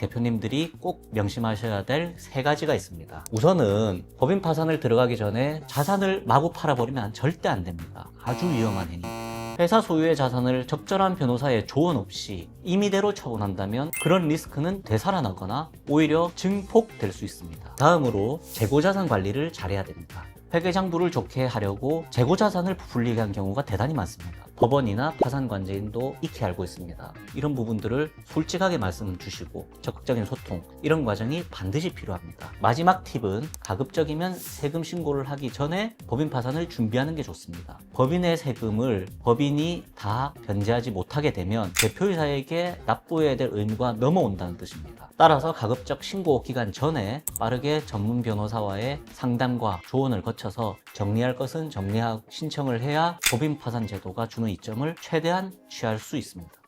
대표님들이 꼭 명심하셔야 될 세 가지가 있습니다. 우선은 법인 파산을 들어가기 전에 자산을 마구 팔아버리면 절대 안 됩니다. 아주 위험한 행위. 회사 소유의 자산을 적절한 변호사의 조언 없이 임의대로 처분한다면 그런 리스크는 되살아나거나 오히려 증폭될 수 있습니다. 다음으로 재고자산 관리를 잘해야 됩니다. 회계장부를 좋게 하려고 재고자산을 부풀리게 한 경우가 대단히 많습니다. 법원이나 파산관제인도 익히 알고 있습니다. 이런 부분들을 솔직하게 말씀 주시고 적극적인 소통 이런 과정이 반드시 필요합니다. 마지막 팁은 가급적이면 세금 신고를 하기 전에 법인 파산을 준비하는 게 좋습니다. 법인의 세금을 법인이 다 변제하지 못하게 되면 대표이사에게 납부해야 될 의무가 넘어온다는 뜻입니다. 따라서 가급적 신고 기간 전에 빠르게 전문 변호사와의 상담과 조언을 거쳐서 정리할 것은 정리하고 신청을 해야 법인 파산 제도가 주는 이점을 최대한 취할 수 있습니다.